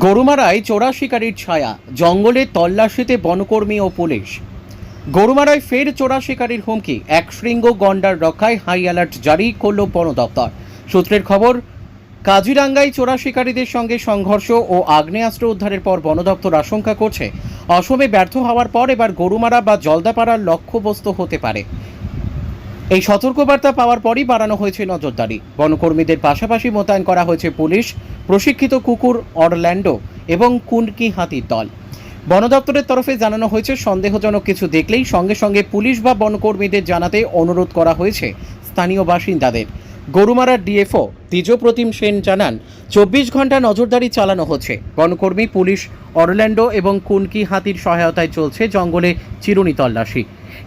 গরুমারায় চোরা শিকারীর ছায়া, জঙ্গলে তল্লাশিতে বনকর্মী ও পুলিশ। গরুমারায় ফের চোরা শিকারীর হুমকি, এক শৃঙ্গ গন্ডার রক্ষায় হাই অ্যালার্ট জারি করল বন দপ্তর। সূত্রের খবর, কাজিরাঙ্গায় চোরা শিকারীদের সঙ্গে সংঘর্ষ ও আগ্নেয়াস্ত্র উদ্ধারের পর বন দপ্তর আশঙ্কা করছে, অসমে ব্যর্থ হওয়ার পর এবার গরুমারা বা জলদাপাড়ার লক্ষ্যবস্তু হতে পারে। এই সতর্কবার্তা পাওয়ার পরই বাড়ানো হয়েছে নজরদারি। বনকর্মীদের পাশাপাশি মোতায়েন করা হয়েছে পুলিশ, প্রশিক্ষিত কুকুর অরল্যান্ডো এবং কুনকি হাতির দল। বন দপ্তরের তরফে জানানো হয়েছে, সন্দেহজনক কিছু দেখলেই সঙ্গে সঙ্গে পুলিশ বা বনকর্মীদের জানাতে অনুরোধ করা হয়েছে স্থানীয় বাসিন্দাদের। গরুমারার ডিএফও দ্বিজপ্রতিম সেন জানান, চব্বিশ ঘণ্টা নজরদারি চালানো হচ্ছে। বনকর্মী, পুলিশ, অরল্যান্ডো এবং কুনকি হাতির সহায়তায় চলছে জঙ্গলে চিরুনি তল্লাশি।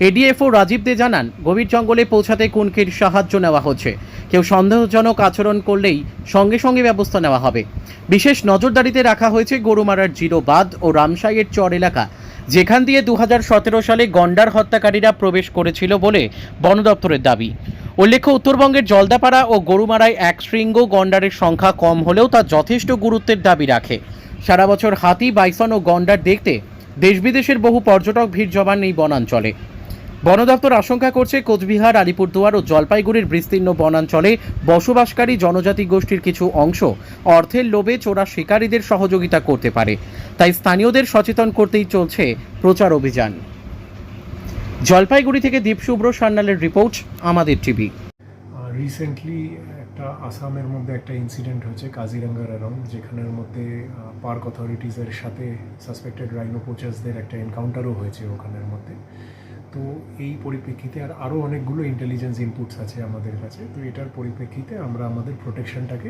এডিএফও রাজীব দে জানান, গভীর জঙ্গলে পৌঁছাতে কুনকির সাহায্য নেওয়া হচ্ছে। কেউ সন্দেহজনক আচরণ করলেই সঙ্গে সঙ্গে ব্যবস্থা নেওয়া হবে। বিশেষ নজরদারিতে রাখা হয়েছে গরুমারার জিরো বাঁধ ও রামসাইয়ের চর এলাকা, যেখান দিয়ে দুহাজার সতেরো সালে গন্ডার হত্যাকারীরা প্রবেশ করেছিল বলে বন দপ্তরের দাবি। উল্লেখ্য, উত্তরবঙ্গের জলদাপাড়া ও গরুমারায় এক শৃঙ্গ গন্ডারের সংখ্যা কম হলেও তা যথেষ্ট গুরুত্বের দাবি রাখে। সারা বছর হাতি, বাইসন ও গন্ডার দেখতে দেশ বিদেশের বহু পর্যটক ভিড় জমান এই বনাঞ্চলে। বন দপ্তর আশঙ্কা করছে, কোচবিহার, আলিপুরদুয়ার ও জলপাইগুড়ির বিস্তীর্ণ বনাঞ্চলে বসবাসকারী জনজাতি গোষ্ঠীর কিছু অংশ অর্থের লোভে চোরা শিকারীদের সহযোগিতা করতে পারে। তাই স্থানীয়দের সচেতন করতেই চলছে প্রচার অভিযান। জলপাইগুড়ি থেকে দীপশুভ্র সান্যালের রিপোর্ট, আমাদের টিভি। রিসেন্টলি একটা আসামের মধ্যে একটা ইনসিডেন্ট হয়েছে কাজিরাঙ্গার অ্যারাউন্ড যেখানের মধ্যে পার্ক অথরিটিসের সাথে সাসপেক্টেড রাইনো পোচার্সদের একটা এনকাউন্টারও হয়েছে ওখানের মধ্যে। তো এই পরিপ্রেক্ষিতে আর আরও অনেকগুলো ইন্টেলিজেন্স ইনপুটস আছে আমাদের কাছে। তো এটার পরিপ্রেক্ষিতে আমরা আমাদের প্রোটেকশনটাকে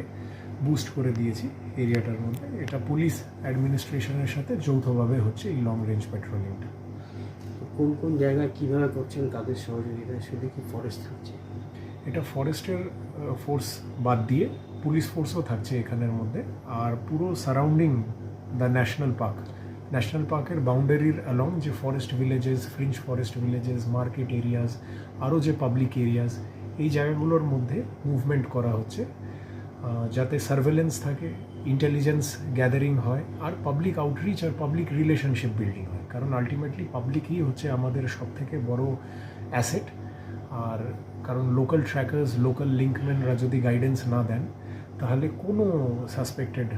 বুস্ট করে দিয়েছি এরিয়াটার মধ্যে। এটা পুলিশ অ্যাডমিনিস্ট্রেশনের সাথে যৌথভাবে হচ্ছে এই লং রেঞ্জ পেট্রোলিংটা কোন কোন জায়গায় কীভাবে করছেন তাদের সহযোগিতায় শুধু কি ফরেস্ট থাকছে? এটা ফরেস্টের ফোর্স বাদ দিয়ে পুলিশ ফোর্সও থাকছে এখানের মধ্যে। আর পুরো surrounding the national park national পার্কের বাউন্ডারির অ্যালং যে forest villages fringe forest villages market areas আরও যে পাবলিক এরিয়াস এই জায়গাগুলোর মধ্যে মুভমেন্ট করা হচ্ছে। যাতে সার্ভেলেন্স থাকে ইন্টেলিজেন্স গ্যাদারিং হয়, আর পাবলিক আউটরিচ আর পাবলিক রিলেশনশিপ বিল্ডিং হয়। কারণ আলটিমেটলি পাবলিকই হচ্ছে আমাদের সব থেকে বড় অ্যাসেট আর কারণ লোকাল ট্র্যাকার্স লোকাল লিঙ্কম্যানরা যদি গাইডেন্স না দেন, তাহলে কোনো সাসপেক্টেড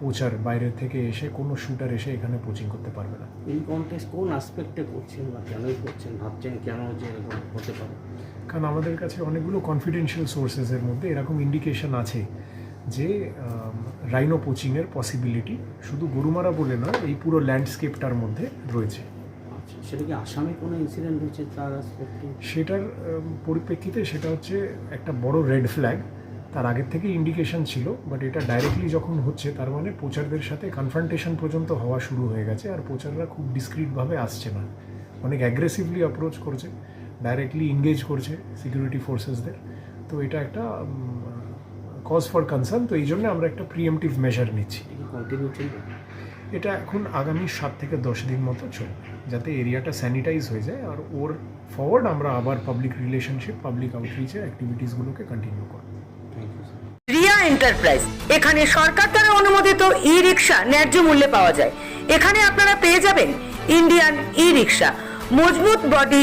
পোচার বাইরে থেকে এসে কোনো শুটার এসে এখানে কোচিং করতে পারবে না। এই কন্টেস্ট কোন আসপেক্টে করছেন বা কেনই করছেন? ভাবছেন কেন যে এরকম হতে পারে? কারণ আমাদের কাছে অনেকগুলো কনফিডেন্সিয়াল সোর্সেসের মধ্যে এরকম ইন্ডিকেশন আছে যে রাইনো পোচিংয়ের পসিবিলিটি শুধু গরুমারা বলে না এই পুরো ল্যান্ডস্কেপটার মধ্যে রয়েছে। আচ্ছা সেটা কি আসামে কোনো ইনসিডেন্ট হয়েছে তার সেটার পরিপ্রেক্ষিতে সেটা হচ্ছে একটা বড় রেড ফ্ল্যাগ তার আগের থেকে ইন্ডিকেশন ছিল বাট এটা ডাইরেক্টলি যখন হচ্ছে, তার মানে পোচারদের সাথে কনফ্রান্টেশন পর্যন্ত হওয়া শুরু হয়ে গেছে, আর প্রচাররা খুব ডিসক্রিটভাবে আসছে না। অনেক অ্যাগ্রেসিভলি অ্যাপ্রোচ করছে ডাইরেক্টলি ইংগেজ করছে সিকিউরিটি ফোর্সেসদের তো এটা একটা কজ ফর কনসার্ন তো এই জন্য আমরা একটা প্রিএমটিভ মেজার নিচ্ছি। কন্টিনিউ চলবে? এটা এখন আগামী সাত থেকে দশ দিন মতো চলবে যাতে এরিয়াটা স্যানিটাইজ হয়ে যায় আর ওর ফরওয়ার্ড আমরা আবার পাবলিক রিলেশনশিপ পাবলিক আউটরিচের অ্যাক্টিভিটিসগুলোকে কন্টিনিউ করব। রিয়া এন্টারপ্রাইজ এখানে সরকার দ্বারা অনুমোদিত ই রিক্সা ন্যায্য মূল্যে পাওয়া যায়। এখানে আপনারা পেয়ে যাবেন ইন্ডিয়ান ই রিক্সা মজবুত বডি